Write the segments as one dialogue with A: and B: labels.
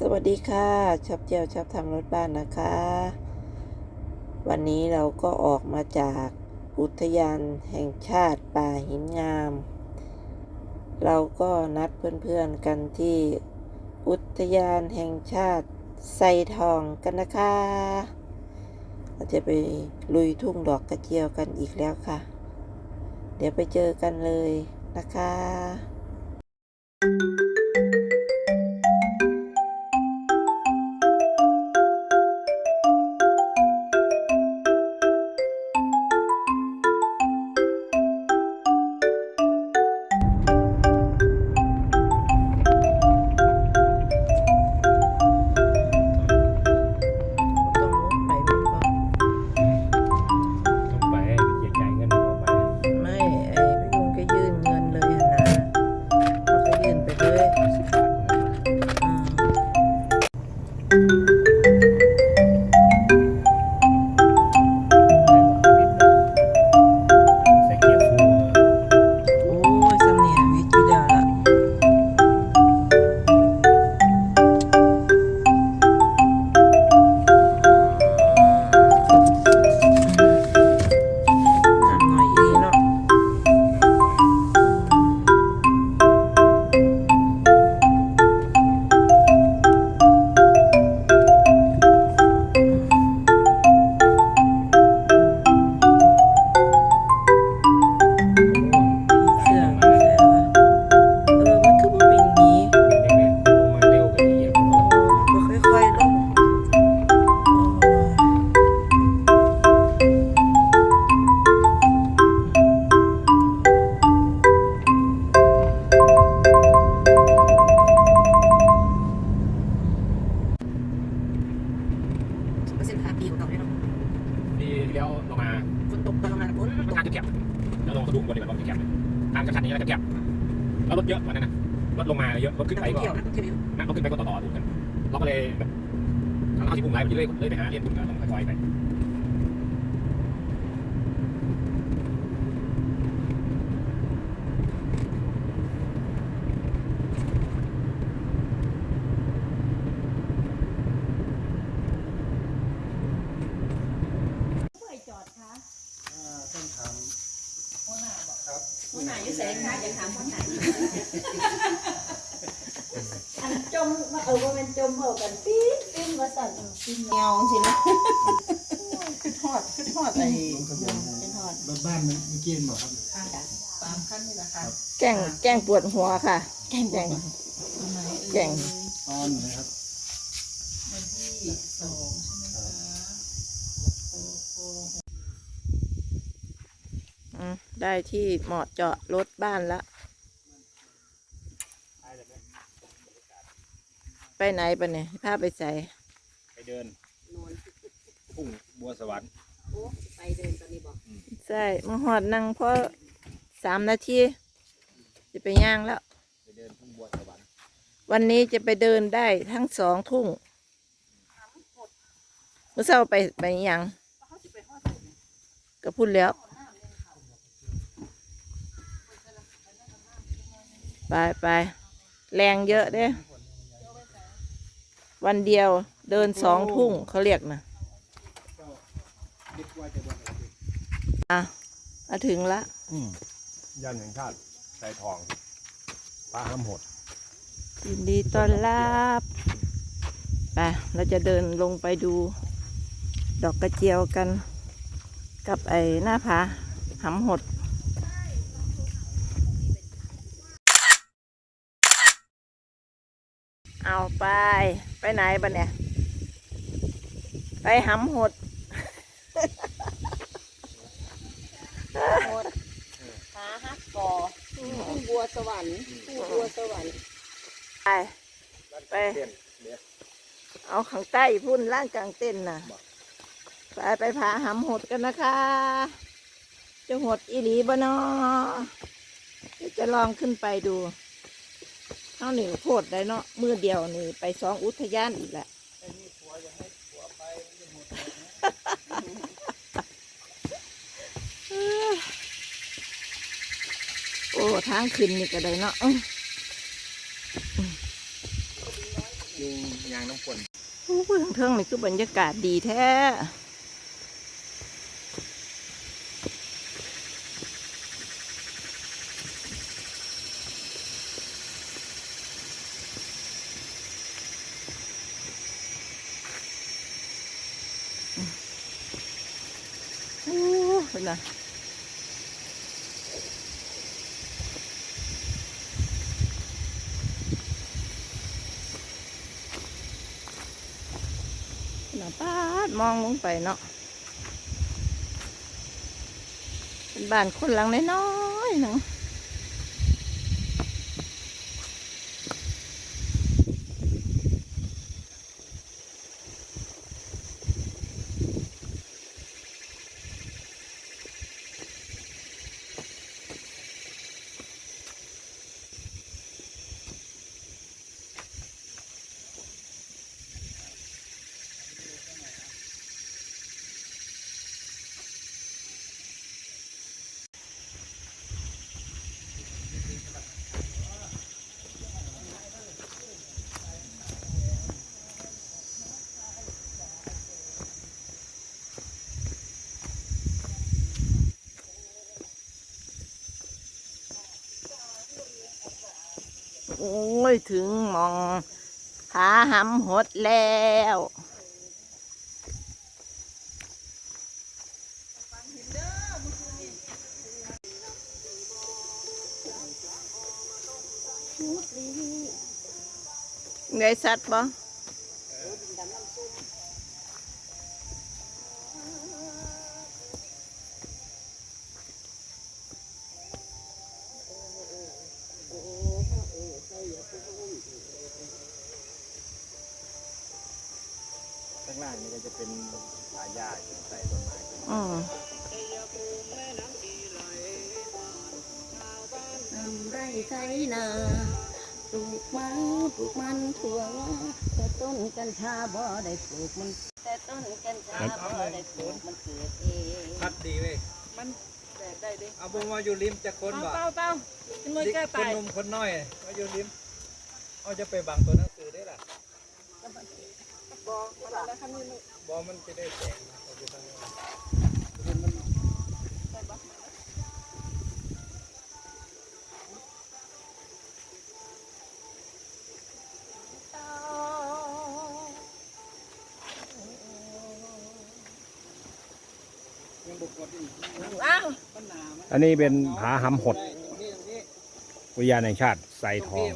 A: สวัสดีค่ะชอบเที่ยวชอบทำรถบ้านนะคะ วันนี้เราก็ออกมาจากอุทยานแห่งชาติป่าหินงาม เราก็นัดเพื่อนๆกันที่อุทยานแห่งชาติไซทองกันนะคะ เราจะไปลุยทุ่งดอกกระเจียวกันอีกแล้วค่ะ เดี๋ยวไปเจอกันเลยนะคะต้อ
B: อะ
A: กว่านั้นนะ
B: รถลงมาเยอะรถขึ้น
A: นัก
B: ไป
A: ท่อง
B: ก็
A: เที่ยวนักท่องเที่ยวเยอะ
B: นั่งรถขึ้นไปก็ต่อต่อดูกันเราก็เลยแบบทางที่พุ่งไหลไปเรื่อยเลยไปหาเรียนพุ่งต้องค่อยๆไป
C: คนไหนอยู่เสกคะอยากถามคนไหนอันจม ว่าเออว่ามันจมเอากันปี๊ดปี๊ดมาสั่นเออปี๊ดเงาสินะ
A: คือทอดคือทอดไอ้
C: เป็นทอด
D: รถบ้านมันเมื่อกี้บอกครับ
C: สามขั้นนี่นะคะ
A: แกงแกงปวดหัวค่ะ แกงแกงแกง
D: ตอนนะครับ
C: วันที่สองใช่ไหมคะโอ้โห
A: อืมได้ที่เหมาะเจาะรถบ้านละ ไปไหนปะเนี่ยพาไปใส่
B: ไปเดินพุ่งบัวสวรรค์
C: โอ้ไปเดินตอนนี้บอก
A: ใช่มาหอดนั่งเพราะสามนาทีจะไปย่างแล้ว
B: ไปเดินพุ่งบัวสวรรค์
A: วันนี้จะไปเดินได้ทั้งสองทุ่งเมื่อเช้าไปไปยังก็พูดแล้วไปไปแรงเยอะเด้ วันเดียวเดินสองทุ่งเขาเรียกนะอะมาถึงละ
B: ยันแห่งชาติใส่ทองปลาห้ำหด
A: ยินดีต้อนรับไปเราจะเดินลงไปดู ดอกกระเจียวกัน กับไอ้หน้าผาหำหด เอา ไป ไปไหนบ้าเนี่ย ไปหำหด
C: หาฮักกอทุ่งบัวสวรรค์ทุ่งบัวสวรรค์
A: ไปไป เอาข้างใต้พุ่นล่างกลางเต้นน่ะ ไปไปผาหำหดกันนะคะจะหดอีหลีบ่นอเดี๋ยวจะลองขึ้นไปดู เท่าหนึ่งโคตรได้เนาะมือเดียวนี่ไปสองอุทยานอีกแหละโอ้ทางขึ้นนี่ก็ได้เนาะอื้อ
B: ยุงยางน้ำฝน
A: โอ้ยเทิงๆนี่คือบรรยากาศดีแท้ โอ้เห็นนะ หน้าป้าดมองลงไปเนาะเป็นบ้านคนหลังน้อยๆหนึง โอ้ย ถึงมองขาหำหดแล้วไงสัตว์
B: ปะ
C: ไรไถนาปลูกมันปลูกมันถั่วงาแต่ต้นกัญชาบ่ได้ปลูกมัน แต่ต้นกัญชาบ่ได้ปลูกมันเกิดเอง
D: พัดดีเว้ย
C: มันแดดได้ดิ
D: เอาบุมาอยู่ริมจะคนบ่
C: เต้าเต้าเป็นมวยแก้
D: ค
C: ตานย
D: หนุ่มคนน้อยมาอยู่ริมเอาจะไปบังตัวหนังสือได้ล่ะ
C: บอกว่าแล้วคันนี้ลูก
D: บอมันจะได้แสงเอาอยู่ทางนี้
C: อ้าว
B: อันนี้เป็นผาหำหดอุทยานแห่งชาติไซทอง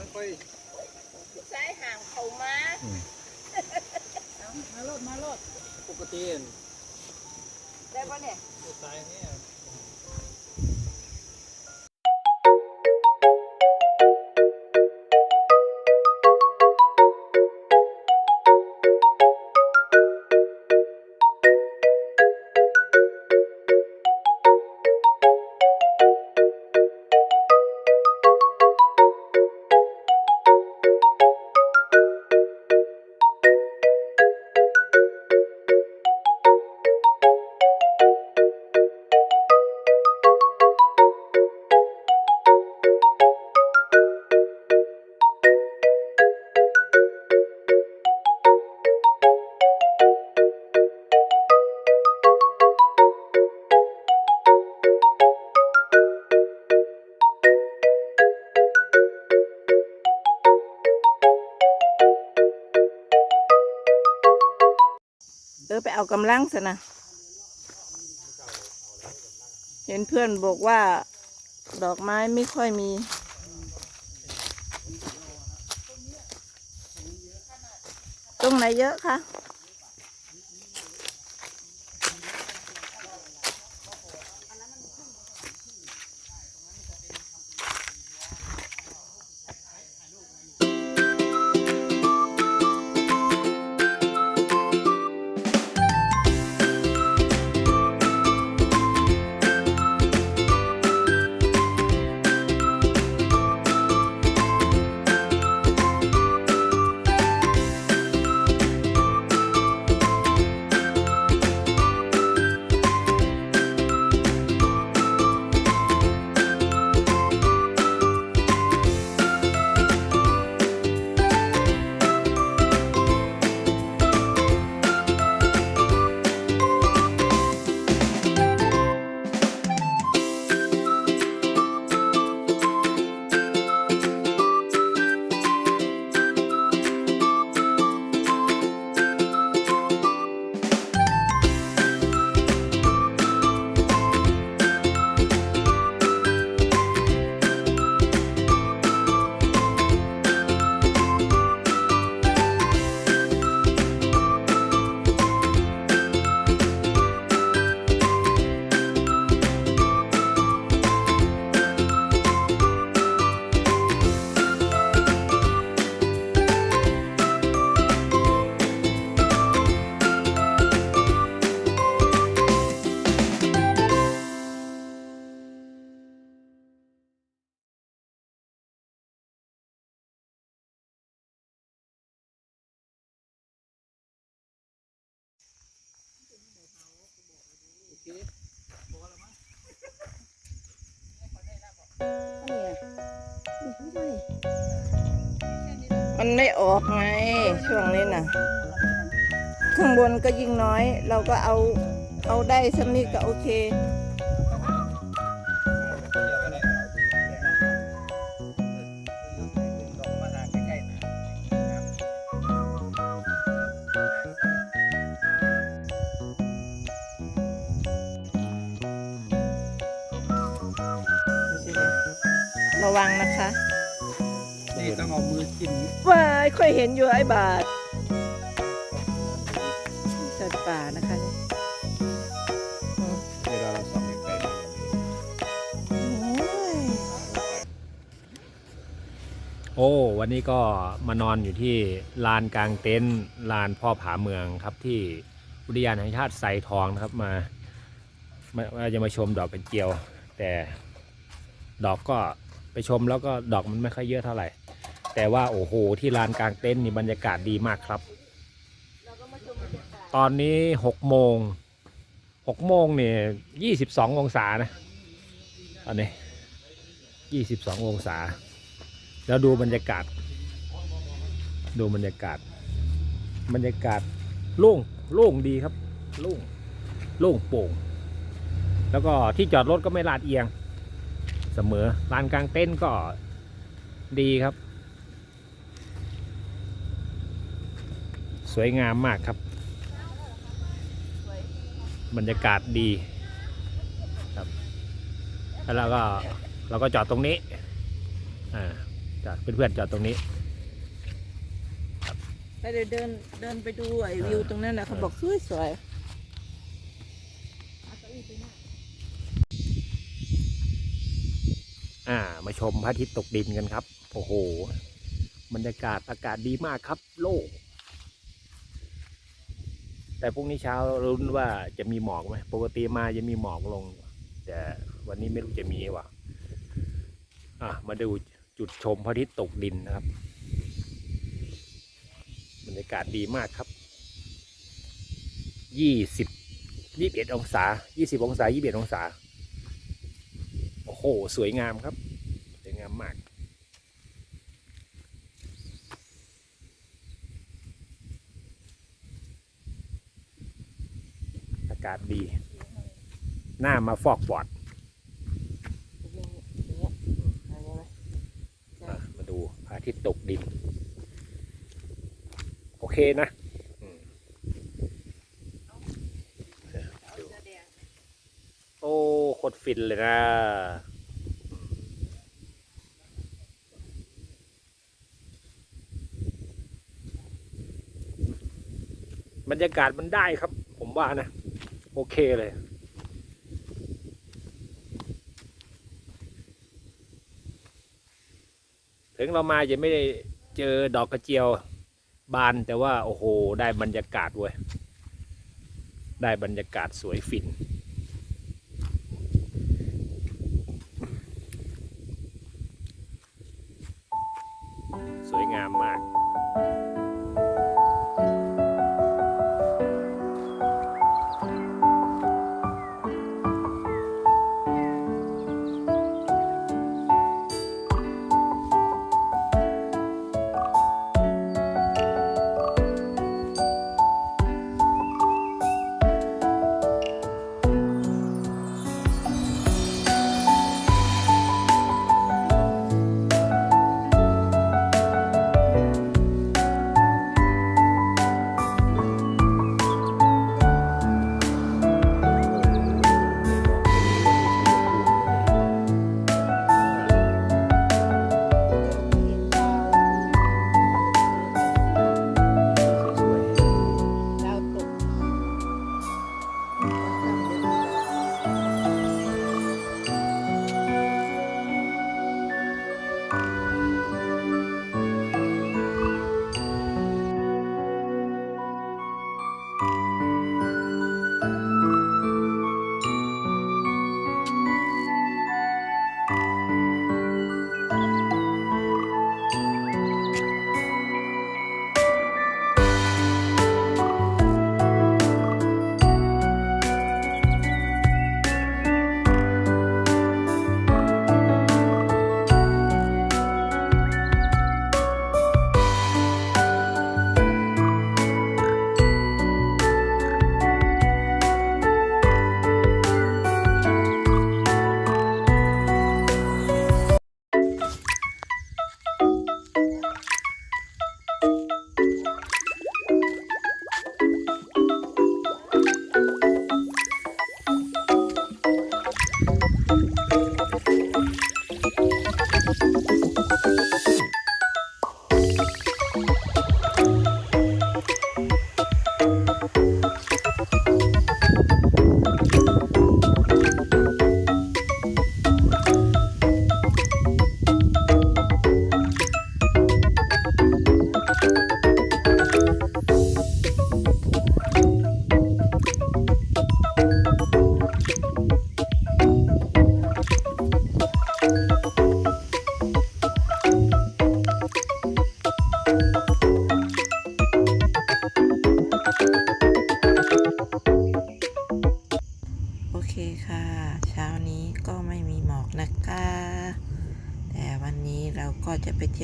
C: ไปเอา
A: กำลังซะนะ เห็นเพื่อนบอกว่า ดอกไม้ไม่ค่อยมี ตรงไหนเยอะคะ
C: มั
A: นไม่ออกไงช่วงนี้น่ะ ข้างบนก็ยิ่งน้อย เราก็เอาเอาได้สักนิดก็โอเค ระวังนะคะ
D: นี่ต้องเอามือจิ้ม
A: ว้ายค่อยเห็นอยู่ไอ้บาทสัตว์ป่านะคะเนี่ยอืม
B: เวลาเราส่องไกล
A: โอ้ย
B: โอ้ วันนี้ก็มานอนอยู่ที่ลานกลางเต็นท์ลานพ่อผาเมืองครับที่อุทยานแห่งชาติไซทองนะครับมามามาจะมาชมดอกกระเจียว แต่ดอกก็ ไปชมแล้วก็ดอกมันไม่ค่อยเยอะเท่าไหร่ แต่ว่าโอ้โหที่ลานกลางเต็นท์นี่บรรยากาศดีมากครับ ตอนนี้หกโมงหกโมงเนี่ยยี่สิบสององศานะตอนนี้ยี่สิบสององศา แล้วดูบรรยากาศ ดูบรรยากาศ บรรยากาศโล่งโล่งดีครับโล่งโล่งโปร่ง แล้วก็ที่จอดรถก็ไม่ลาดเอียง เสมอลานกลางเต็นก็ดีครับ สวยงามมากครับ บรรยากาศดีครับแล้วเราก็เราก็จอดตรงนี้อ่าจอดเพื่อนๆจอดตรงนี้
A: ไปเดี๋ยวเดินเดินไปดูไอ้วิวตรงนั้นนะเขาบอกสวยสวย
B: อ่า มาชมพระอาทิตย์ตกดินกันครับ โอ้โห บรรยากาศอากาศดีมากครับ โล่งแต่พรุ่งนี้เช้ารุ้นว่าจะมีหมอกไหมปกติมาจะมีหมอกลง แต่วันนี้ไม่รู้จะมีวะอะมาดูจุดชมพระอาทิตย์ตกดินนะครับ บรรยากาศดีมากครับ ยี่สิบยี่สิบเอ็ดองศายี่สิบองศายี่สิบเอ็ดองศา โหสวยงามครับ สวยงามมาก อากาศดี หน้ามาฟอกปอดมาดูพระอาทิตย์ตกดิน โอเคนะโอ้โคตรฟินเลยนะ บรรยากาศมันได้ครับ ผมว่านะ โอเคเลยถึงเรามาจะไม่ได้เจอดอกกระเจียวบานแต่ว่าโอ้โห ได้บรรยากาศเว้ย ได้บรรยากาศสวยฝิน สวยงามมาก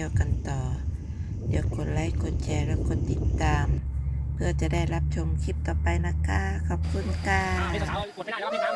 A: ที่ยวกันต่อเดี๋ยวกดไลค์ กดแชร์และกดติดตาม เพื่อจะได้รับชมคลิปต่อไปนะคะ ขอบคุณค่ะ
B: นี่สาวๆกดไม่ได้นะครับนี่น้ำ